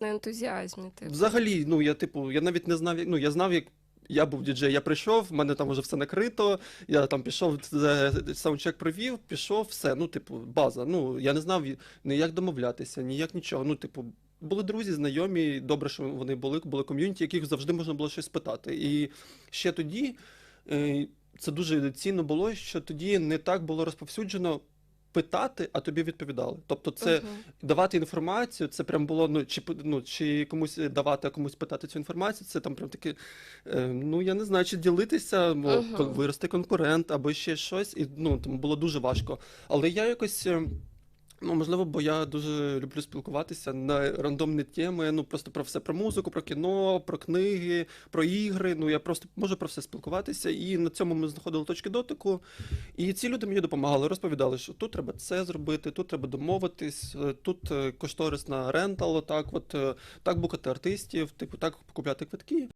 на ентузіазмі. Типу. Взагалі, ну я типу, я навіть не знав, ну я знав, як я був діджей, я прийшов, в мене там вже все накрито. Я там пішов, е, саундчек провів, пішов, все. Ну, типу, база. Ну я не знав ні як домовлятися, ніяк нічого. Ну, типу, були друзі, знайомі, добре, що вони були, були ком'юніті, яких завжди можна було щось питати. І ще тоді е, це дуже цінно було, що тоді не так було розповсюджено. Питати, а тобі відповідали. Тобто, це Мгм. давати інформацію, це прям було, ну, чи, ну, чи комусь давати, а комусь питати цю інформацію, це там прям таке, е, ну, я не знаю, чи ділитися, кон- вирости конкурент або ще щось, і, ну, там було дуже важко. Але я якось, е, ну, можливо, бо я дуже люблю спілкуватися на рандомні теми, ну, просто про все, про музику, про кіно, про книги, про ігри, ну, я просто можу про все спілкуватися, і на цьому ми знаходили точки дотику, і ці люди мені допомагали, розповідали, що тут треба це зробити, тут треба домовитись, е, тут е, кошторис на рентал, отак, от е, так букати артистів, типу так купляти квитки.